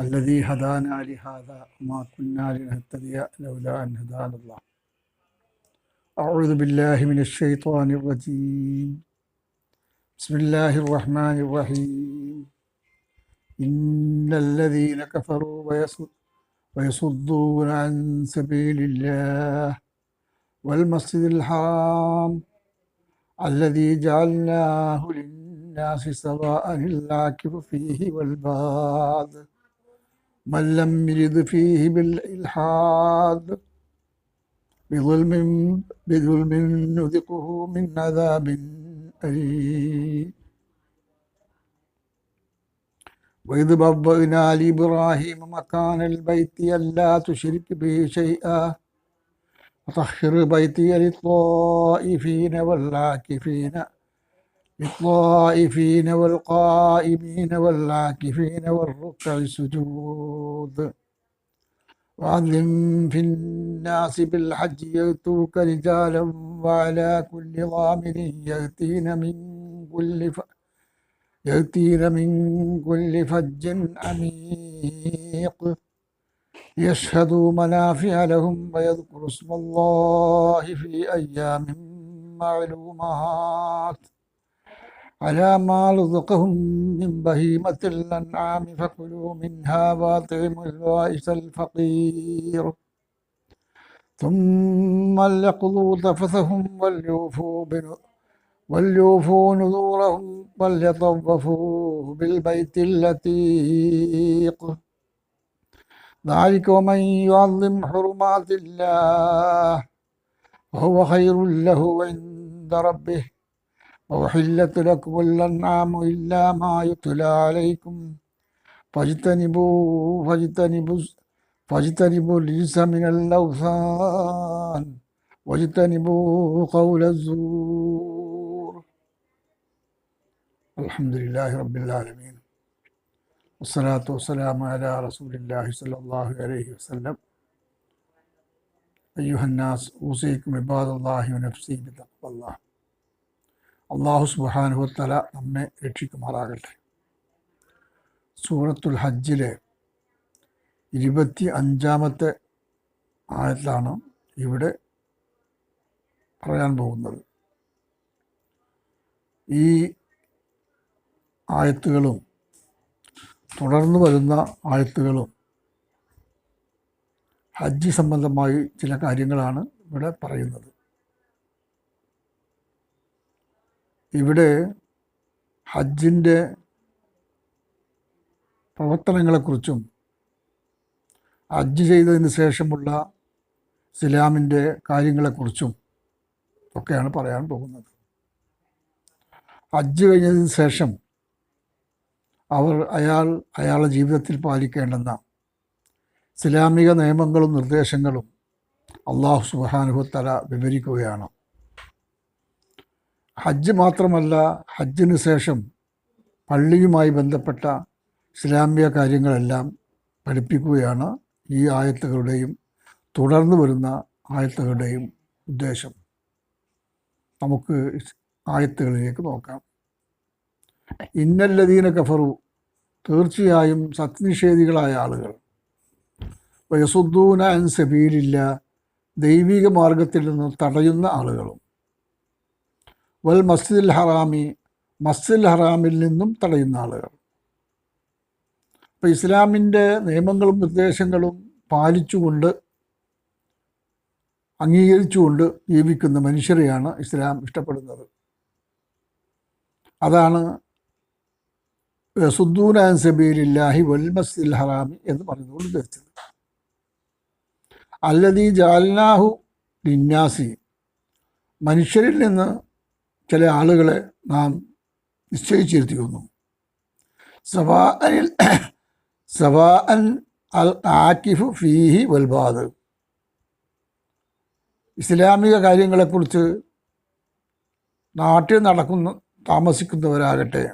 الذي هدانا لهذا وما كنا لنهتدي لولا أن هدانا الله. أعوذ بالله من الشيطان الرجيم. بسم الله الرحمن الرحيم. إن الذين كفروا ويصد ويصدون عن سبيل الله والمسجد الحرام الذي جعلناه للناس سواء العاكف فيه والباد من لم يرد فيه بالإلحاد بظلم بظلم نذقه من عذاب أليم. وإذ بوأنا لإبراهيم مكان البيت ألا تشرك به شيئا وطهر بيتي للطائفين والعاكفين. للطائفين والقائمين والعاكفين والركع السجود. وعظم في الناس بالحج يأتوك رجالا وعلى كل ضامر يأتين من كل ف... يأتين من كل فج عميق. ليشهدوا منافع لهم ويذكروا اسم الله في أيام معلومات. على ما رزقهم من بهيمة الأنعام فكلوا منها وأطعموا البائس الفقير. ثم ليقضوا تفثهم وليوفوا وليوفوا نذورهم وليطوفوا بالبيت اللتيق ذلك ومن يعظم حرمات الله فهو خير له عند ربه. وأحلت لكم الأنعام إلا ما يتلى عليكم. فاجتنبوا فاجتنبوا فاجتنبوا الرجس من الأوثان واجتنبوا قول الزور. الحمد لله رب العالمين. والصلاة والسلام على رسول الله صلى الله عليه وسلم. أيها الناس أوصيكم عباد الله ونفسي بتقوى الله. അള്ളാഹു സുബാനുഹത്തല നമ്മെ രക്ഷിക്കുമാറാകട്ടെ. സൂറത്തുൽ ഹജ്ജിലെ ഇരുപത്തി അഞ്ചാമത്തെ ആയത്താണ് ഇവിടെ പറയാൻ പോകുന്നത്. ഈ ആയത്തുകളും തുടർന്ന് വരുന്ന ആയത്തുകളും ഹജ്ജ് സംബന്ധമായി ചില കാര്യങ്ങളാണ് ഇവിടെ പറയുന്നത്. ഇവിടെ ഹജ്ജിന്റെ പ്രവർത്തനങ്ങളെക്കുറിച്ചും ഹജ്ജ് ചെയ്തതിന് ശേഷമുള്ള ഇസ്ലാമിന്റെ കാര്യങ്ങളെക്കുറിച്ചും ഒക്കെയാണ് പറയാൻ പോകുന്നത്. ഹജ്ജ് കഴിഞ്ഞതിന് ശേഷം അവർ അയാൾ അയാളുടെ ജീവിതത്തിൽ പാലിക്കേണ്ടുന്ന ഇസ്ലാമിക നിയമങ്ങളും നിർദ്ദേശങ്ങളും അള്ളാഹു സുബാനുഹത്തല വിവരിക്കുകയാണ്. ഹജ്ജ് മാത്രമല്ല ഹജ്ജിന് ശേഷം പള്ളിയുമായി ബന്ധപ്പെട്ട ഇസ്ലാമിക കാര്യങ്ങളെല്ലാം പഠിപ്പിക്കുകയാണ് ഈ ആയത്തുകളുടെയും തുടർന്ന് വരുന്ന ആയത്തുകളുടെയും ഉദ്ദേശം. നമുക്ക് ആയത്തുകളിലേക്ക് നോക്കാം. ഇന്നല്ലതീന കഫറു തീർച്ചയായും സത്യനിഷേധികളായ ആളുകൾ. വയസുദ്ദൂന അൻ സബീലില്ല ദൈവിക മാർഗത്തിൽ നിന്ന് തടയുന്ന ആളുകളും. വൽ മസ്ജിദുൽ ഹറാമി മസ്ജിദുൽ ഹറാമിൽ നിന്നും തടയുന്ന ആളുകൾ. അപ്പോൾ ഇസ്ലാമിന്റെ നിയമങ്ങളും നിർദ്ദേശങ്ങളും പാലിച്ചുകൊണ്ട് അംഗീകരിച്ചുകൊണ്ട് ജീവിക്കുന്ന മനുഷ്യരെയാണ് ഇസ്ലാം ഇഷ്ടപ്പെടുന്നത്. അതാണ് സുദ്ദൂന സബീലില്ലാഹി വൽ മസ്ജിദുൽ ഹറാമി എന്ന് പറഞ്ഞുകൊണ്ട് ഉദ്ദേശിച്ചത്. അല്ലതീ ജാൽനാഹു ലിന്നാസി മനുഷ്യരിൽ നിന്ന് ചില ആളുകളെ നാം നിശ്ചയിച്ചിരുത്തിക്കുന്നു. സവാ അനിൽ സവാ അൻ അൽ ആക്കിഫു ഫീഹി വൽബാദ് ഇസ്ലാമിക കാര്യങ്ങളെക്കുറിച്ച് നാട്ടിൽ നടക്കുന്ന താമസിക്കുന്നവരാകട്ടെ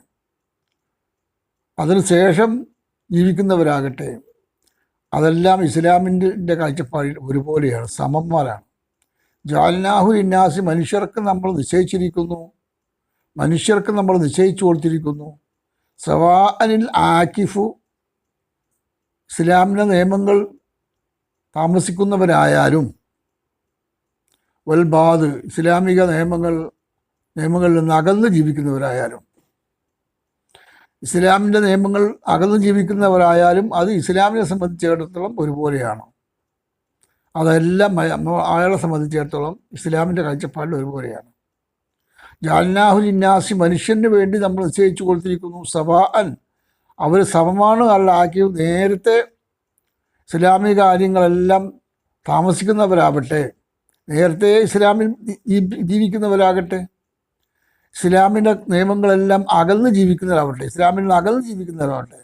അതിനുശേഷം ജീവിക്കുന്നവരാകട്ടെ അതെല്ലാം ഇസ്ലാമിന്റെ കാഴ്ചപ്പാടിൽ ഒരുപോലെയാണ് സമന്മാരാണ്. ജാൽനാഹു ഇന്നാസി മനുഷ്യർക്ക് നമ്മൾ നിശ്ചയിച്ചിരിക്കുന്നു. മനുഷ്യർക്ക് നമ്മൾ നിശ്ചയിച്ചു കൊടുത്തിരിക്കുന്നു. സവാ അനിൽ ആക്കിഫു ഇസ്ലാമിന്റെ നിയമങ്ങൾ താമസിക്കുന്നവരായാലും വൽബാദ് ഇസ്ലാമിക നിയമങ്ങൾ നിയമങ്ങളിൽ നിന്ന് അകന്ന് ജീവിക്കുന്നവരായാലും ഇസ്ലാമിന്റെ നിയമങ്ങൾ അകന്ന് ജീവിക്കുന്നവരായാലും അത് ഇസ്ലാമിനെ സംബന്ധിച്ചിടത്തോളം ഒരുപോലെയാണ്. അതെല്ലാം അയ- അയാളെ സംബന്ധിച്ചിടത്തോളം ഇസ്ലാമിന്റെ കാഴ്ചപ്പാടിൽ ഒരുപോലെയാണ്. ജാൽനാഹുൽ ഇന്നാസി മനുഷ്യന് വേണ്ടി നമ്മൾ നിശ്ചയിച്ചു കൊടുത്തിരിക്കുന്നു. സവാഅൻ അവർ സമമാണ് അല്ല ആക്കി നേരത്തെ ഇസ്ലാമിക കാര്യങ്ങളെല്ലാം താമസിക്കുന്നവരാവട്ടെ നേരത്തെ ഇസ്ലാമിൽ ജീവിക്കുന്നവരാകട്ടെ ഇസ്ലാമിന്റെ നിയമങ്ങളെല്ലാം അകന്ന് ജീവിക്കുന്നവരാവട്ടെ ഇസ്ലാമിൽ നിന്ന് അകന്ന് ജീവിക്കുന്നവരാവട്ടെ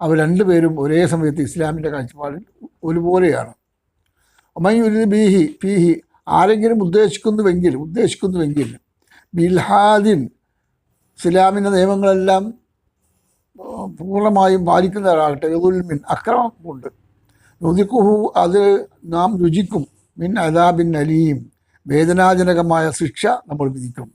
അവർ രണ്ടുപേരും ഒരേ സമയത്ത് ഇസ്ലാമിന്റെ കാഴ്ചപ്പാടിൽ ഒരുപോലെയാണ്. ഒമയുരി ബീഹി പീഹി ആരെങ്കിലും ഉദ്ദേശിക്കുന്നുവെങ്കിൽ ഉദ്ദേശിക്കുന്നുവെങ്കിൽ ബിൽഹാദിൻ ഇസ്ലാമിന്റെ നിയമങ്ങളെല്ലാം പൂർണമായും പൂർണമായും പാലിക്കുന്നവരാകട്ടെ. യുദുൽമിൻ അക്രമം കൊണ്ട്. നുതിക്കുഹു അത് നാം രുചിക്കും. മിൻ അദാബിൻ അലീം. വേദനാജനകമായ ശിക്ഷ നമ്മൾ വിധിക്കും.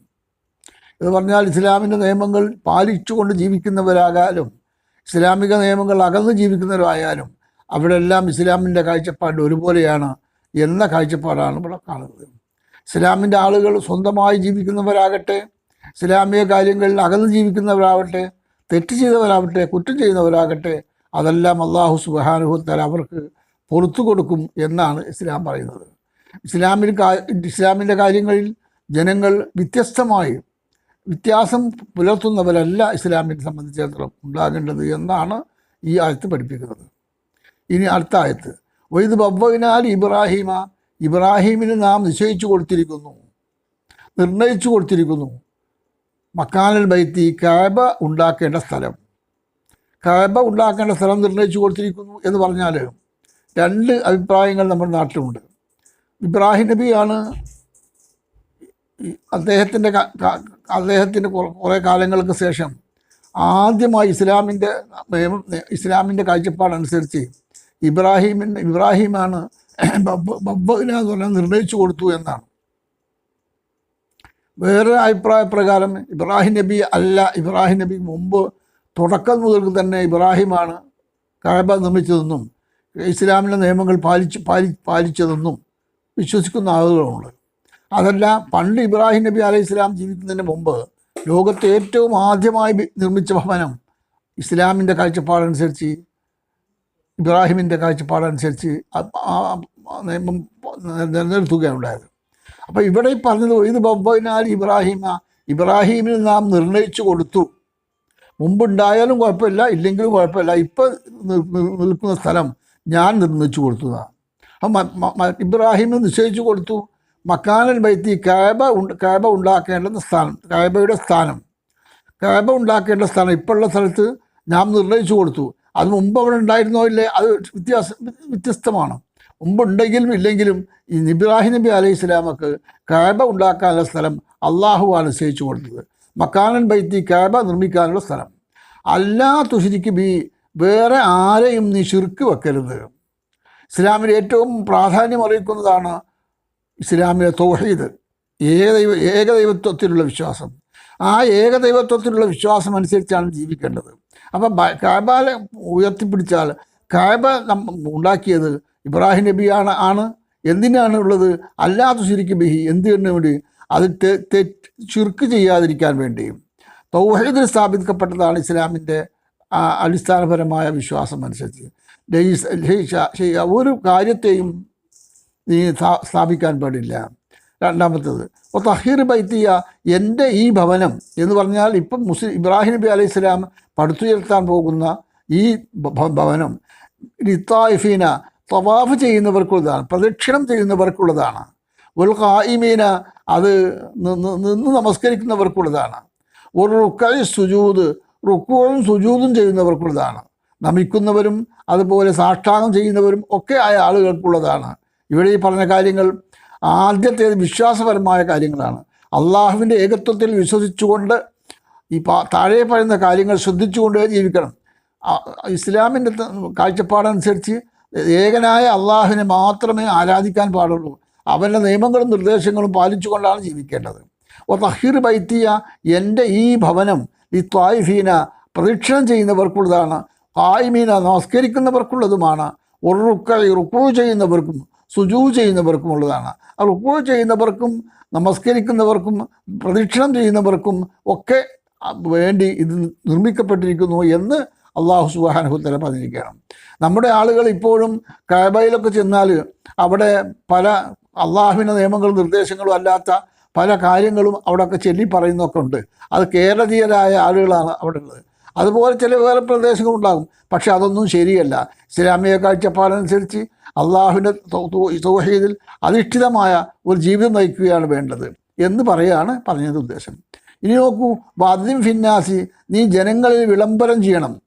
എന്ന് പറഞ്ഞാൽ ഇസ്ലാമിന്റെ നിയമങ്ങൾ പാലിച്ചുകൊണ്ട് ജീവിക്കുന്നവരാകാലും ഇസ്ലാമിക നിയമങ്ങൾ അകന്ന് ജീവിക്കുന്നവരായാലും അവിടെല്ലാം ഇസ്ലാമിന്റെ കാഴ്ചപ്പാട് ഒരുപോലെയാണ്. എന്ന കാഴ്ചപ്പാടാണ് ഇവിടെ കാണുന്നത്. ഇസ്ലാമിന്റെ ആളുകൾ സ്വന്തമായി ജീവിക്കുന്നവരാകട്ടെ ഇസ്ലാമിക കാര്യങ്ങളിൽ അകന്ന് ജീവിക്കുന്നവരാവട്ടെ തെറ്റ് ചെയ്തവരാവട്ടെ കുറ്റം ചെയ്യുന്നവരാകട്ടെ അതെല്ലാം അള്ളാഹു സുബാനുഭവത്താൽ അവർക്ക് പുറത്തു കൊടുക്കും എന്നാണ് ഇസ്ലാം പറയുന്നത്. ഇസ്ലാമിൽ ഇസ്ലാമിന്റെ കാര്യങ്ങളിൽ ജനങ്ങൾ വ്യത്യസ്തമായി വ്യത്യാസം പുലർത്തുന്നവരല്ല ഇസ്ലാമിനെ സംബന്ധിച്ചിടത്തോളം ഉണ്ടാകേണ്ടത് എന്നാണ് ഈ ആയത്ത് പഠിപ്പിക്കുന്നത്. ഇനി അടുത്ത ആയത്ത്. വൈദ് ബവ്വിനാൽ ഇബ്രാഹിമ ഇബ്രാഹിമിന് നാം നിശ്ചയിച്ചു കൊടുത്തിരിക്കുന്നു നിർണയിച്ചു കൊടുത്തിരിക്കുന്നു. മക്കാനൽ ബൈത്തി കാബ ഉണ്ടാക്കേണ്ട സ്ഥലം. കാബ ഉണ്ടാക്കേണ്ട സ്ഥലം നിർണയിച്ചു കൊടുത്തിരിക്കുന്നു എന്ന് പറഞ്ഞാൽ രണ്ട് അഭിപ്രായങ്ങൾ നമ്മുടെ നാട്ടിലുണ്ട്. ഇബ്രാഹിം നബിയാണ് അദ്ദേഹത്തിന്റെ അദ്ദേഹത്തിന്റെ കുറേ കാലങ്ങൾക്ക് ശേഷം ആദ്യമായി ഇസ്ലാമിന്റെ ഇസ്ലാമിന്റെ കാഴ്ചപ്പാടനുസരിച്ച് ഇബ്രാഹിമിന്റെ ഇബ്രാഹിമാണ് ബബ്ബ അതുപോലെ നിർണയിച്ചു കൊടുത്തു എന്നാണ്. വേറെ അഭിപ്രായ പ്രകാരം ഇബ്രാഹിം നബി അല്ല ഇബ്രാഹിം നബി മുമ്പ് തുടക്കം മുതൽ തന്നെ ഇബ്രാഹിമാണ് കഴബ നിർമ്മിച്ചതെന്നും ഇസ്ലാമിന്റെ നിയമങ്ങൾ പാലിച്ച് പാലി പാലിച്ചതെന്നും വിശ്വസിക്കുന്ന ആളുകളുണ്ട്. അതല്ല പണ്ട് ഇബ്രാഹിം നബി അലൈഹി ഇസ്ലാം ജീവിക്കുന്നതിന് മുമ്പ് ലോകത്തെ ഏറ്റവും ആദ്യമായി നിർമ്മിച്ച ഭവനം ഇസ്ലാമിന്റെ കാഴ്ചപ്പാടനുസരിച്ച് ഇബ്രാഹിമിന്റെ കാഴ്ചപ്പാടനുസരിച്ച് ആ- നിലനിർത്തുകയാണ് ഉണ്ടായത് നിയമം അപ്പോൾ ഇവിടെ പറഞ്ഞത് ഇത് ബബ്ബനാൽ ഇബ്രാഹിമ ഇബ്രാഹിമിന് നാം നിർണയിച്ചു കൊടുത്തു. മുമ്പുണ്ടായാലും കുഴപ്പമില്ല ഇല്ലെങ്കിലും കുഴപ്പമില്ല. ഇപ്പം നിൽക്കുന്ന സ്ഥലം ഞാൻ നിർമ്മിച്ചു കൊടുത്തതാണ് അപ്പം ഇബ്രാഹിമിന് നിശ്ചയിച്ചു കൊടുത്തു. മക്കാനൽ ബൈത്തി കാബ കാബ ഉണ്ടാക്കേണ്ട സ്ഥാനം കാബയുടെ സ്ഥാനം. കാബ ഉണ്ടാക്കേണ്ട സ്ഥാനം ഇപ്പോഴുള്ള സ്ഥലത്ത് നാം നിർണയിച്ചു കൊടുത്തു. അത് മുമ്പ് അവിടെ ഉണ്ടായിരുന്നോ ഇല്ലേ? അത് വ്യത്യാസം വ്യത്യസ്തമാണ്. മുമ്പ് ഉണ്ടെങ്കിലും ഇല്ലെങ്കിലും ഈ ഇബ്രാഹിം നബി അലൈഹി ഇസ്ലാമക്ക് കാബ ഉണ്ടാക്കാനുള്ള സ്ഥലം അള്ളാഹുവാണ് നിശ്ചയിച്ചു കൊടുത്തത്. മക്കാനൻ ബൈത്തി കാബ നിർമ്മിക്കാനുള്ള സ്ഥലം. അല്ലാ തുഷിരിക്ക് ബി വേറെ ആരെയും നീ ശിർക്ക് വെക്കരുത്. ഇസ്ലാമിൽ ഏറ്റവും പ്രാധാന്യം അറിയിക്കുന്നതാണ് ഇസ്ലാമിലെ തൗഹീദ്. ഏകദൈവ ഏകദൈവത്വത്തിലുള്ള വിശ്വാസം. ആ ഏകദൈവത്വത്തിലുള്ള വിശ്വാസം അനുസരിച്ചാണ് ജീവിക്കേണ്ടത്. അപ്പം കാബാലെ ഉയർത്തിപ്പിടിച്ചാൽ കാബ ഉണ്ടാക്കിയത് ഇബ്രാഹിം നബിയാണ് ആണ്. എന്തിനാണ് ഉള്ളത്? അല്ലാതെ ശരിക്കും ബിഹി എന്തിനു വേണ്ടി? അത് തെ- ചുരുക്ക് ചെയ്യാതിരിക്കാൻ വേണ്ടിയും തൗഹീദിൽ സ്ഥാപിക്കപ്പെട്ടതാണ് ഇസ്ലാമിന്റെ അടിസ്ഥാനപരമായ വിശ്വാസം അനുസരിച്ച്. ഒരു കാര്യത്തെയും നീ സ്ഥാപിക്കാൻ പാടില്ല. രണ്ടാമത്തത്. അപ്പോൾ തഹീർ ബൈത്തിയ എന്റെ ഈ ഭവനം എന്ന് പറഞ്ഞാൽ ഇപ്പം മുസ്ലിം ഇബ്രാഹിം നബി അലൈഹി സ്വലാം പടുത്തുയർത്താൻ പോകുന്ന ഈ ഭവനം. ലിത്തായിഫീന തവാഫ് ചെയ്യുന്നവർക്കുള്ളതാണ് പ്രദക്ഷിണം ചെയ്യുന്നവർക്കുള്ളതാണ്. ഒരു അത് നിന്ന് നമസ്കരിക്കുന്നവർക്കുള്ളതാണ്. ഒരു റുക്കായി സുജൂത് റുക്കുകളും സുജൂതും ചെയ്യുന്നവർക്കുള്ളതാണ്. നമിക്കുന്നവരും അതുപോലെ സാഷ്ടാംഗം ചെയ്യുന്നവരും ഒക്കെ ആയ ആളുകൾക്കുള്ളതാണ്. ഇവിടെ ഈ പറഞ്ഞ കാര്യങ്ങൾ ആദ്യത്തേത് വിശ്വാസപരമായ കാര്യങ്ങളാണ്. അള്ളാഹുവിന്റെ ഏകത്വത്തിൽ വിശ്വസിച്ചുകൊണ്ട് ഈ താഴെ പറയുന്ന കാര്യങ്ങൾ ശ്രദ്ധിച്ചുകൊണ്ട് ജീവിക്കണം. ഇസ്ലാമിന്റെ കാഴ്ചപ്പാടനുസരിച്ച് ഏകനായ അള്ളാഹുവിനെ മാത്രമേ ആരാധിക്കാൻ പാടുള്ളൂ. അവന്റെ നിയമങ്ങളും നിർദ്ദേശങ്ങളും പാലിച്ചുകൊണ്ടാണ് ജീവിക്കേണ്ടത്. ഓ തഹീർ ബൈത്തിയ എന്റെ ഈ ഭവനം ഈ ത്വായിഫീന പ്രദക്ഷിണം ചെയ്യുന്നവർക്കുള്ളതാണ്. ആയിമീന നമസ്കരിക്കുന്നവർക്കുള്ളതുമാണ്. ഒരു റുക്കൈ റുക്കു ചെയ്യുന്നവർക്കും സുജു ചെയ്യുന്നവർക്കുമുള്ളതാണ്. അത് റുക്കു ചെയ്യുന്നവർക്കും നമസ്കരിക്കുന്നവർക്കും പ്രദക്ഷിണം ചെയ്യുന്നവർക്കും ഒക്കെ വേണ്ടി ഇത് നിർമ്മിക്കപ്പെട്ടിരിക്കുന്നു എന്ന് അള്ളാഹു സുബാനഹുത്തല പറഞ്ഞിരിക്കുകയാണ്. നമ്മുടെ ആളുകൾ ഇപ്പോഴും കാബയിലൊക്കെ ചെന്നാൽ അവിടെ പല അള്ളാഹുവിന്റെ നിയമങ്ങളും നിർദ്ദേശങ്ങളും അല്ലാത്ത പല കാര്യങ്ങളും അവിടെയൊക്കെ ചൊല്ലി പറയുന്നൊക്കെ ഉണ്ട്. അത് കേരളീയരായ ആളുകളാണ് അവിടെ ഉള്ളത്. അതുപോലെ ചില വേറെ പ്രദേശങ്ങളുണ്ടാകും. പക്ഷെ അതൊന്നും ശരിയല്ല. ഇസ്ലാമിക കാഴ്ചപ്പാടനുസരിച്ച് അള്ളാഹുവിന്റെ തോഹീദിൽ അധിഷ്ഠിതമായ ഒരു ജീവിതം നയിക്കുകയാണ് വേണ്ടത് എന്ന് പറയാണ് പറഞ്ഞത് ഉദ്ദേശം. ഇനി നോക്കൂ വാദ്യം ഫിന്നാസി നീ ജനങ്ങളിൽ വിളംബരം ചെയ്യണം.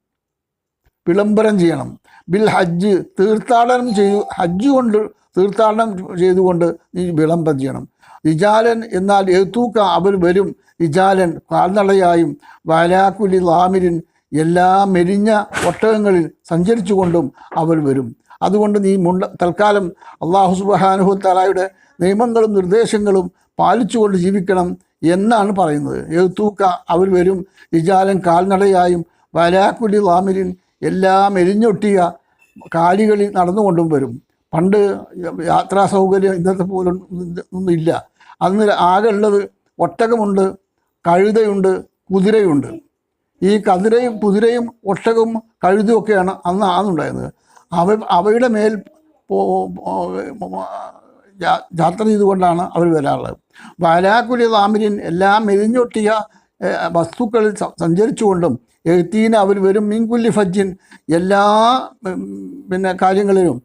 വിളംബരം ചെയ്യണം. ബിൽ ഹജ്ജ് തീർത്ഥാടനം ചെയ്തു ഹജ്ജ് കൊണ്ട് തീർത്ഥാടനം ചെയ്തുകൊണ്ട് നീ വിളംബരം ചെയ്യണം. റിജാലൻ എന്നാൽ എഴുത്തൂക്ക അവർ വരും. റിജാലൻ കാൽനടയായും വലാക്കുലി ലാമിരിൻ എല്ലാ മെരിഞ്ഞ ഒട്ടകങ്ങളിൽ സഞ്ചരിച്ചുകൊണ്ടും അവർ വരും. അതുകൊണ്ട് നീ മുണ്ട തൽക്കാലം അള്ളാഹു സുബാനുഹു തലായുടെ നിയമങ്ങളും നിർദ്ദേശങ്ങളും പാലിച്ചുകൊണ്ട് ജീവിക്കണം എന്നാണ് പറയുന്നത്. എഴുത്തൂക്ക അവർ വരും. ഇജാലൻ കാൽനടയായും വലാക്കുലി ലാമിരിൻ എല്ലാം എരിഞ്ഞൊട്ടിയ കാലികളിൽ നടന്നുകൊണ്ടും വരും. പണ്ട് യാത്രാ സൗകര്യം ഇന്നത്തെ പോലെ ഒന്നും ഇല്ല. അന്ന് ആകെ ഉള്ളത് ഒട്ടകമുണ്ട്. കഴുതയുണ്ട് കുതിരയുണ്ട്. ഈ കതിരയും കുതിരയും ഒട്ടകവും കഴുതും ഒക്കെയാണ് അന്ന് ആണുണ്ടായിരുന്നത് അവ അവയുടെ മേൽ യാത്ര ചെയ്തുകൊണ്ടാണ് അവർ വരാറുള്ളത്. വലാക്കുലി താമരിൻ എല്ലാം മെലിഞ്ഞൊട്ടിയ വസ്തുക്കളിൽ സഞ്ചരിച്ചുകൊണ്ടും എഴുത്തീന അവർ വരും മീൻകുല്ലി ഫജ്ജിൻ എല്ലാ പിന്നെ കാര്യങ്ങളിലും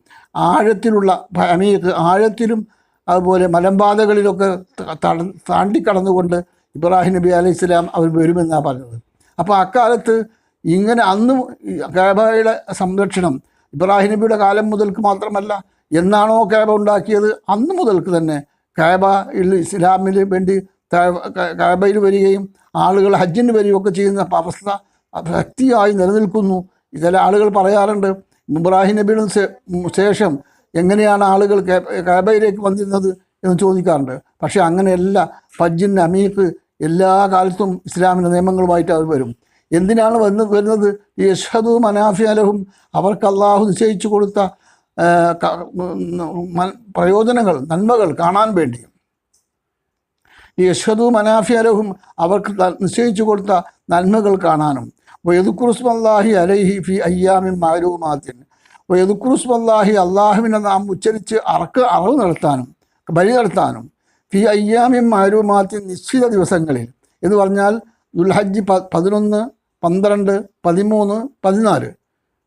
ആഴത്തിലുള്ള അമീക്ക് ആഴത്തിലും അതുപോലെ മലമ്പാതകളിലൊക്കെ താണ്ടി കടന്നുകൊണ്ട് ഇബ്രാഹിം നബി അലൈഹി സ്വലാം അവർ വരുമെന്നാണ് പറഞ്ഞത്. അപ്പോൾ അക്കാലത്ത് ഇങ്ങനെ അന്ന് കാബയുടെ സംരക്ഷണം ഇബ്രാഹിം നബിയുടെ കാലം മുതൽക്ക് മാത്രമല്ല എന്നാണോ കാബ ഉണ്ടാക്കിയത്? അന്ന് മുതൽക്ക് തന്നെ കേബ ഇസ്ലാമിന് വേണ്ടി കാബയിൽ വരികയും ആളുകൾ ഹജ്ജിന് വരികയൊക്കെ ചെയ്യുന്ന അവസ്ഥ ശക്തിയായി നിലനിൽക്കുന്നു. ചില ആളുകൾ പറയാറുണ്ട് ഇബ്രാഹിം നബിയുടെ ശേഷം എങ്ങനെയാണ് ആളുകൾ കാബയിലേക്ക് വന്നിരുന്നത് എന്ന് ചോദിക്കാറുണ്ട്. പക്ഷേ അങ്ങനെയല്ല. ഫജ്ജിൻ അമീത്ത് എല്ലാ കാലത്തും ഇസ്ലാമിന്റെ നിയമങ്ങളുമായിട്ട് അത് വരും. എന്തിനാണ് വന്ന് വരുന്നത്? യഷദു മനാഫിയാലഹും അവർക്ക് അള്ളാഹു നിശ്ചയിച്ചു കൊടുത്ത പ്രയോജനങ്ങൾ നന്മകൾ കാണാൻ വേണ്ടി. ഈ മനാഫിയലഹും അവർക്ക് നിശ്ചയിച്ചു കൊടുത്ത നന്മകൾ കാണാനും. വയതുക്കുറുസ്മല്ലാഹി അലൈഹി ഫി അയ്യാമിൻ മാരൂമാത്തിൻ വയതുക്കുറുസ്മല്ലാഹി അള്ളാഹുവിനെ നാം ഉച്ചരിച്ച് അറക്ക് അറവ് നടത്താനും ബലി നടത്താനും ഫി അയ്യാമിൻ മാരൂമാത്തി നിശ്ചിത ദിവസങ്ങളിൽ എന്ന് പറഞ്ഞാൽ ദുൽഹജ്ജ് പ പതിനൊന്ന് പന്ത്രണ്ട് പതിമൂന്ന് പതിനാല്.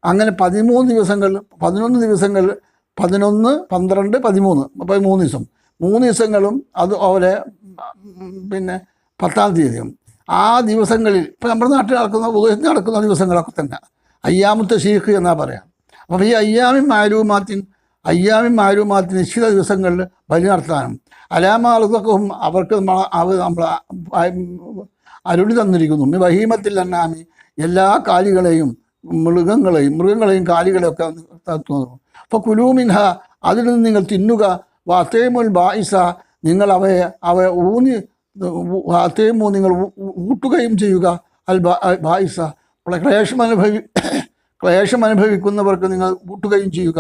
അങ്ങനെ പതിമൂന്ന് ദിവസങ്ങൾ പതിനൊന്ന് ദിവസങ്ങൾ പതിനൊന്ന് പന്ത്രണ്ട് പതിമൂന്ന്. അപ്പോൾ മൂന്ന് ദിവസം. മൂന്ന് ദിവസങ്ങളും അതുപോലെ പിന്നെ പത്താം തീയതിയും. ആ ദിവസങ്ങളിൽ ഇപ്പോൾ നമ്മുടെ നാട്ടിൽ നടക്കുന്ന ഉപദേശം നടക്കുന്ന ദിവസങ്ങളൊക്കെ തന്നെ. അയ്യാമത്തെ ഷീഖ് എന്നാ പറയാം. അപ്പോൾ ഈ അയ്യാമി മാരൂമാത്തിൻ അയ്യാമി മാരൂമാത്തിൻ നിശ്ചിത ദിവസങ്ങളിൽ ബലി നടത്താനും. അലാമാളുകൾക്കും അവർക്ക് അവർ നമ്മൾ അരുളി തന്നിരിക്കുന്നു. വഹീമത്തിൽ അന്നാമി എല്ലാ കാലികളെയും മൃഗങ്ങളെയും മൃഗങ്ങളെയും കാലികളെയൊക്കെ തത്തുന്നു. അപ്പോൾ കുലൂമിൻഹ അതിൽ നിന്ന് നിങ്ങൾ തിന്നുക. വാത്തേമുൽ ബായിസ നിങ്ങൾ അവയെ അവയെ ഊന്നി വാത്തേമു നിങ്ങൾ ഊട്ടുകയും ചെയ്യുക. അൽ ബായിസ ക്ലേശം അനുഭവി ക്ലേശം അനുഭവിക്കുന്നവർക്ക് നിങ്ങൾ ഊട്ടുകയും ചെയ്യുക.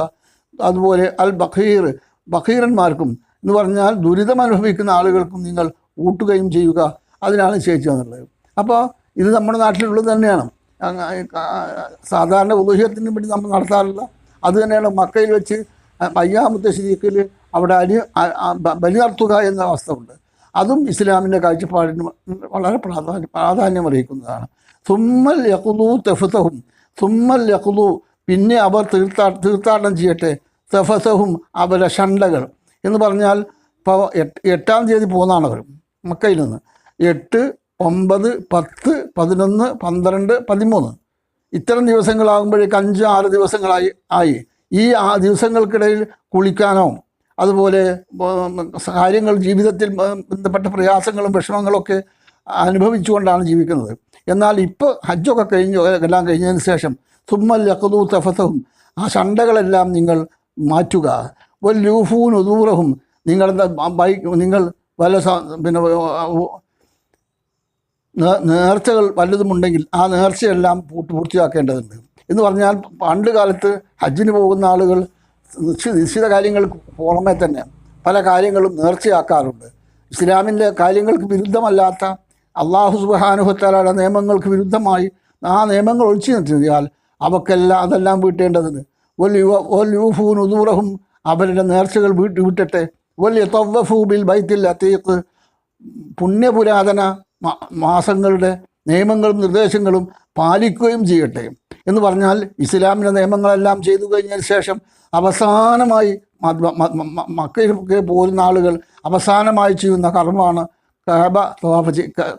അതുപോലെ അൽ ബഖീർ ബഖീറന്മാർക്കും എന്ന് പറഞ്ഞാൽ ദുരിതം അനുഭവിക്കുന്ന ആളുകൾക്കും നിങ്ങൾ ഊട്ടുകയും ചെയ്യുക. അതിനാണ് ചേച്ചി എന്നുള്ളത് അപ്പോൾ ഇത് നമ്മുടെ നാട്ടിലുള്ളത് തന്നെയാണ്. സാധാരണ ഉദൂഹ്യത്തിന് വേണ്ടി നമ്മൾ നടത്താറില്ല അത് തന്നെയാണ് മക്കയിൽ വെച്ച് അയ്യാമത്തെ ശരീക്കിൽ അവിടെ അരി ബലി നടത്തുക എന്ന അവസ്ഥ ഉണ്ട്. അതും ഇസ്ലാമിന്റെ കാഴ്ചപ്പാടിന് വളരെ പ്രാധാന്യം പ്രാധാന്യം അറിയിക്കുന്നതാണ് സുമ്മൽ യക്കുലു തെഫുതവും സുമ്മൽ യക്കുലു പിന്നെ അവർ തീർത്ഥാ തീർത്ഥാടനം ചെയ്യട്ടെ തെഫസഹും അവരെ ഷണ്ടകൾ എന്ന് പറഞ്ഞാൽ ഇപ്പോൾ എട്ടാം തീയതി പോകുന്നതാണ് അവർ മക്കയിൽ നിന്ന്. എട്ട് ഒമ്പത് പത്ത് പതിനൊന്ന് പന്ത്രണ്ട് പതിമൂന്ന്. ഇത്തരം ദിവസങ്ങളാകുമ്പോഴേക്ക് അഞ്ച് ആറ് ദിവസങ്ങളായി ആയി. ഈ ആ ദിവസങ്ങൾക്കിടയിൽ കുളിക്കാനോ അതുപോലെ കാര്യങ്ങൾ ജീവിതത്തിൽ ബന്ധപ്പെട്ട പ്രയാസങ്ങളും വിഷമങ്ങളൊക്കെ അനുഭവിച്ചുകൊണ്ടാണ് ജീവിക്കുന്നത്. എന്നാൽ ഇപ്പോൾ ഹജ്ജൊക്കെ കഴിഞ്ഞ് എല്ലാം കഴിഞ്ഞതിന് ശേഷം സുമ്മൽ യക്കതു തഫസവും ആ ചണ്ടകളെല്ലാം നിങ്ങൾ മാറ്റുക. ഒരു ലൂഫൂൻ നിങ്ങളെന്താ നിങ്ങളുടെ ബൈക്ക് നിങ്ങൾ വല്ല പിന്നെ നേർച്ചകൾ വല്ലതുമുണ്ടെങ്കിൽ ആ നേർച്ചയെല്ലാം പൂർത്തിയാക്കേണ്ടതുണ്ട്. എന്ന് പറഞ്ഞാൽ പണ്ട് കാലത്ത് ഹജ്ജിന് പോകുന്ന ആളുകൾ നിശ്ചിത കാര്യങ്ങൾക്ക് പുറമെ തന്നെ പല കാര്യങ്ങളും നേർച്ചയാക്കാറുണ്ട്. ഇസ്ലാമിന്റെ കാര്യങ്ങൾക്ക് വിരുദ്ധമല്ലാത്ത അള്ളാഹു സുബാനുഹത്താലയുടെ നിയമങ്ങൾക്ക് വിരുദ്ധമായി ആ നിയമങ്ങൾ ഒഴിച്ചു നിർത്തിയാൽ അവക്കെല്ലാം അതെല്ലാം വീട്ടേണ്ടതിന് ഒല്യൂഫൂൻ നുദൂറഹും അവരുടെ നേർച്ചകൾ വീട്ടി വിട്ടിട്ട് വലിയ തവ്വഫൂബിൽ ബൈത്തിൽ അത്തീക്ക് പുണ്യപുരാതന മാസങ്ങളുടെ നിയമങ്ങളും നിർദ്ദേശങ്ങളും പാലിക്കുകയും ചെയ്യട്ടെ എന്ന് പറഞ്ഞാൽ ഇസ്ലാമിന്റെ നിയമങ്ങളെല്ലാം ചെയ്തു കഴിഞ്ഞതിന് ശേഷം അവസാനമായി മക്കൾക്ക് പോരുന്ന ആളുകൾ അവസാനമായി ചെയ്യുന്ന കർമ്മമാണ് കാബ തവാഫ്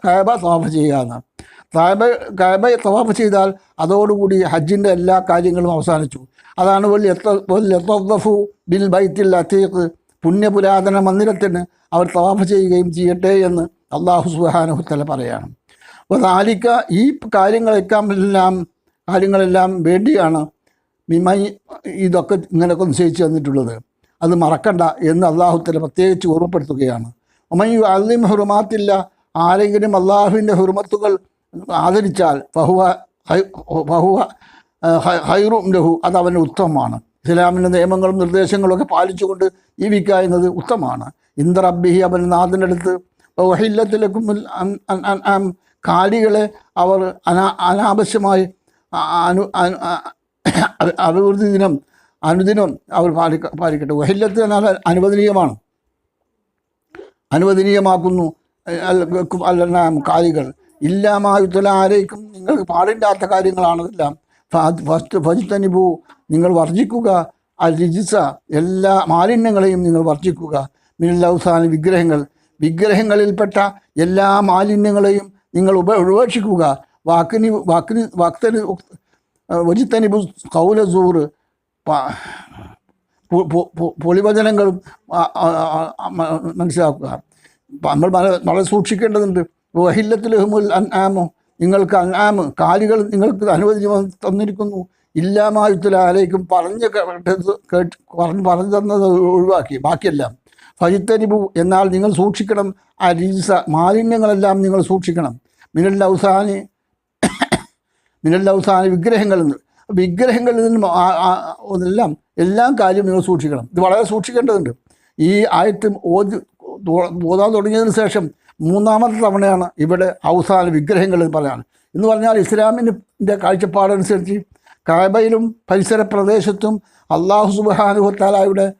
കാബ തവാഫ് ചെയ്യുക എന്ന്. കാബ കാബ തവാഫ് ചെയ്താൽ അതോടുകൂടി ഹജ്ജിന്റെ എല്ലാ കാര്യങ്ങളും അവസാനിച്ചു. അതാണ് ബിൽ ബൈത്തിൽ അത്തീഖ് പുണ്യപുരാതന മന്ദിരത്തിന് അവർ തവാഫ് ചെയ്യുകയും ചെയ്യട്ടെ എന്ന് അള്ളാഹു സുഹാനുഹത്തല പറയാണ്. അപ്പോൾ താലിക്ക ഈ കാര്യങ്ങളെല്ലാം എല്ലാം കാര്യങ്ങളെല്ലാം വേണ്ടിയാണ് മിമൈ ഇതൊക്കെ ഇങ്ങനെയൊക്കെ നിശ്ചയിച്ച് തന്നിട്ടുള്ളത്. അത് മറക്കണ്ട എന്ന് അള്ളാഹുത്തല പ്രത്യേകിച്ച് ഓർമ്മപ്പെടുത്തുകയാണ്. ഒമയു അല്ലിം ഹുറുമാത്തില്ല ആരെങ്കിലും അള്ളാഹുവിന്റെ ഹുറുമത്തുകൾ ആദരിച്ചാൽ ബഹുവ ബഹുവ ഹൈറും ലഹു അത് അവന് ഉത്തമമാണ്. ഇസ്ലാമിന്റെ നിയമങ്ങളും നിർദ്ദേശങ്ങളും ഒക്കെ പാലിച്ചുകൊണ്ട് ജീവിക്കുക എന്നത് ഉത്തമമാണ് ഇന്ദർ അബ്ബിഹി അവൻ നാഥന്റെ അടുത്ത് വഹില്ലത്തിലേക്കും കാലികളെ അവർ അനാ അനാവശ്യമായി അനു അഭിവൃദ്ധി ദിനം അനുദിനം അവർ പാലിക്ക പാലിക്കട്ടെ. വഹില്ലത്ത് എന്നാൽ അനുവദനീയമാണ്. അനുവദനീയമാക്കുന്നു. അല്ല കാലികൾ. ഇല്ലാമായുത്തല ആരേക്കും നിങ്ങൾക്ക് പാടില്ലാത്ത കാര്യങ്ങളാണെല്ലാം ഫസ്റ്റ് ഫജിത്തനിപൂ നിങ്ങൾ വർജിക്കുക. രിജിസ എല്ലാ മാലിന്യങ്ങളെയും നിങ്ങൾ വർജിക്കുക. മിനല്ലൗസാന വിഗ്രഹങ്ങൾ. വിഗ്രഹങ്ങളിൽപ്പെട്ട എല്ലാ മാലിന്യങ്ങളെയും നിങ്ങൾ ഉപ ഉപേക്ഷിക്കുക. വാക്കിനി വാക്കിനി വാക്തനി വജിത്തനിബു പൊ- പൊളിവചനങ്ങളും മനസ്സിലാക്കുക. നമ്മൾ വളരെ വളരെ ഹുമുൽ അൻ അൻആമോ. നിങ്ങൾക്ക് അൻആമ് കാലികൾ നിങ്ങൾക്ക് അനുവദിച്ച് തന്നിരിക്കുന്നു. ഇല്ലാമായുത്തല ആരേക്കും പറഞ്ഞ് കേട്ടത് കേട്ട് പറഞ്ഞ് പറഞ്ഞു തന്നത് ഒഴിവാക്കി. ബാക്കിയെല്ലാം. ഫജിത്തനിബു എന്നാൽ നിങ്ങൾ സൂക്ഷിക്കണം. ആ രീസ മാലിന്യങ്ങളെല്ലാം നിങ്ങൾ സൂക്ഷിക്കണം. മിനൽ ഔസാനി മിനൽ ഔസാനി വിഗ്രഹങ്ങളിൽ നിന്ന് വിഗ്രഹങ്ങളിൽ നിന്നും ആ- ആ- എല്ലാം കാര്യം നിങ്ങൾ സൂക്ഷിക്കണം. ഇത് വളരെ സൂക്ഷിക്കേണ്ടതുണ്ട്. ഈ ആയത്ത് ഓതി ഓതാൻ തുടങ്ങിയതിന് ശേഷം മൂന്നാമത്തെ തവണയാണ് ഇവിടെ അവസാന വിഗ്രഹങ്ങൾ പറയാണ് എന്ന് പറഞ്ഞാൽ ഇസ്ലാമിന്റെ കാഴ്ചപ്പാടനുസരിച്ച് കാബയിലും പരിസര പ്രദേശത്തും അള്ളാഹു സുബാനുഹത്താലായുടെ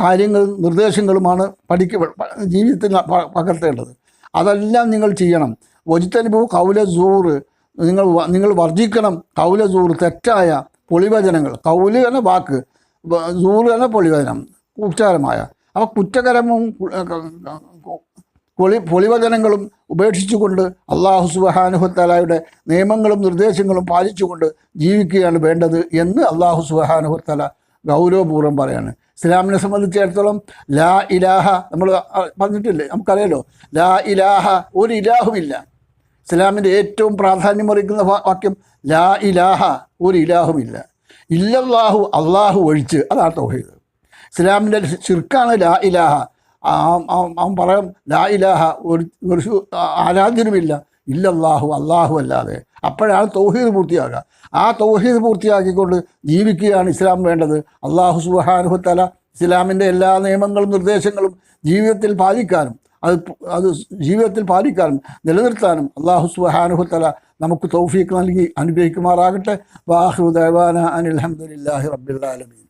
കാര്യങ്ങളും നിർദ്ദേശങ്ങളുമാണ് പഠിക്ക ജീവിതത്തിൽ പകർത്തേണ്ടത്. അതെല്ലാം നിങ്ങൾ ചെയ്യണം. വജിത്തനുഭവ കൗല സൂറ് നിങ്ങൾ നിങ്ങൾ വർജിക്കണം കൗല സൂറ് തെറ്റായ പൊളിവചനങ്ങൾ. കൗൽ എന്ന വാക്ക് സൂറ് എന്ന പൊളിവചനം ഉച്ചാരമായ അപ്പോൾ കുറ്റകരവും കു- കു- പൊളി പൊളിവചനങ്ങളും ഉപേക്ഷിച്ചുകൊണ്ട് അള്ളാഹു സുബഹാനുഹത്തലായുടെ നിയമങ്ങളും നിർദ്ദേശങ്ങളും പാലിച്ചുകൊണ്ട് ജീവിക്കുകയാണ് വേണ്ടത് എന്ന് അള്ളാഹു സുബഹാനുഹത്തല ഗൗരവപൂർവം പറയാണ്. ഇസ്ലാമിനെ സംബന്ധിച്ചിടത്തോളം ലാ ഇലാഹ നമ്മൾ പറഞ്ഞിട്ടില്ലേ? നമുക്കറിയാലോ. ലാ ഇലാഹ ഒരു ഇലാഹുമില്ല ഇസ്ലാമിന്റെ ഏറ്റവും പ്രാധാന്യം അറിയിക്കുന്ന വാക്യം ലാ ഇലാഹ ഒരു ഇലാഹുമില്ല ഇല്ലല്ലാഹു അള്ളാഹു ഒഴിച്ച് അതാണ് തൗഹീദ്. ഇസ്ലാമിന്റെ ശിർക്കാണ് ലാ ഇലാഹ. അവൻ പറയാം ലാ ഇലാഹ ഒരു ഒരു ആരാധ്യനുമില്ല. ഇല്ലല്ലാഹു അള്ളാഹു അല്ലാതെ. അപ്പോഴാണ് തൗഹീദ് പൂർത്തിയാകുക. ആ തൗഹീദ് പൂർത്തിയാക്കിക്കൊണ്ട് ജീവിക്കുകയാണ് ഇസ്ലാം വേണ്ടത്. അള്ളാഹു സുബാനുഹത്തല ഇസ്ലാമിന്റെ എല്ലാ നിയമങ്ങളും നിർദ്ദേശങ്ങളും ജീവിതത്തിൽ പാലിക്കാനും അത് അത് ജീവിതത്തിൽ പാലിക്കാനും നിലനിർത്താനും അള്ളാഹു സുബാനുഹത്തല നമുക്ക് തൗഫീഖ് നൽകി അനുഗ്രഹിക്കുമാറാകട്ടെ. വാഹു ദേവാന അനിൽ അഹമ്മദില്ലാഹി റബ്ബിൽ ആലമീൻ.